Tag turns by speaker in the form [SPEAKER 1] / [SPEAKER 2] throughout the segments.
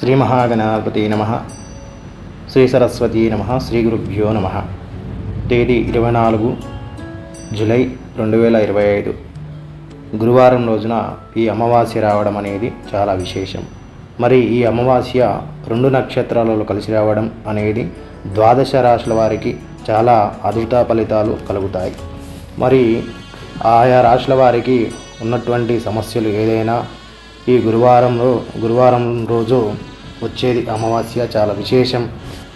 [SPEAKER 1] శ్రీ మహాగణాధిపతి నమ. శ్రీ సరస్వతి నమ. శ్రీ గురుభ్యో నమ. తేదీ ఇరవై నాలుగు జూలై రెండు వేల ఇరవై ఐదు. గురువారం రోజున ఈ అమావాస్య రావడం అనేది చాలా విశేషం. మరి ఈ అమావాస్య రెండు నక్షత్రాలలో కలిసి రావడం అనేది ద్వాదశ రాశుల వారికి చాలా అద్భుత ఫలితాలు కలుగుతాయి. మరి ఆయా రాశుల వారికి ఉన్నటువంటి సమస్యలు ఏదైనా ఈ గురువారంలో గురువారం రోజు వచ్చేది అమావాస్య చాలా విశేషం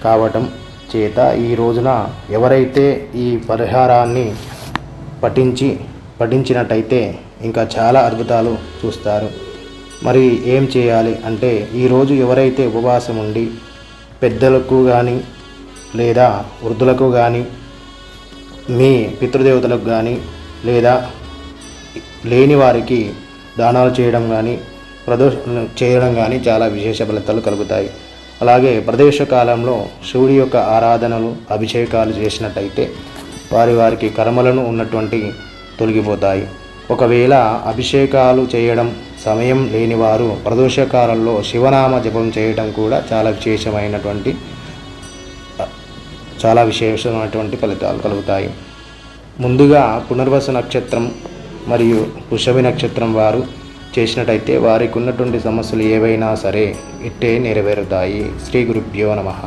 [SPEAKER 1] కావటం చేత ఈ రోజున ఎవరైతే ఈ పరిహారాన్ని పఠించి పఠించినట్టయితే ఇంకా చాలా అద్భుతాలు చూస్తారు. మరి ఏం చేయాలి అంటే ఈరోజు ఎవరైతే ఉపవాసం ఉండి పెద్దలకు కానీ లేదా వృద్ధులకు కానీ మీ పితృదేవతలకు కానీ లేదా లేని వారికి దానాలు చేయడం కానీ ప్రదోష చేయడం కానీ చాలా విశేష ఫలితాలు కలుగుతాయి. అలాగే ప్రదేశ కాలంలో శివుడి యొక్క ఆరాధనలు అభిషేకాలు చేసినట్టయితే వారి వారికి కర్మలను ఉన్నటువంటి తొలగిపోతాయి. ఒకవేళ అభిషేకాలు చేయడం సమయం లేని వారు ప్రదోషకాలంలో శివనామ జపం చేయడం కూడా చాలా విశేషమైనటువంటి చాలా విశేషమైనటువంటి ఫలితాలు కలుగుతాయి. ముందుగా పునర్వస నక్షత్రం మరియు పుషభి నక్షత్రం వారు చేసినట్టయితే వారికి ఉన్నటువంటి సమస్యలు ఏవైనా సరే ఇట్టే నెరవేరుతాయి. శ్రీ గురుభ్యో నమః.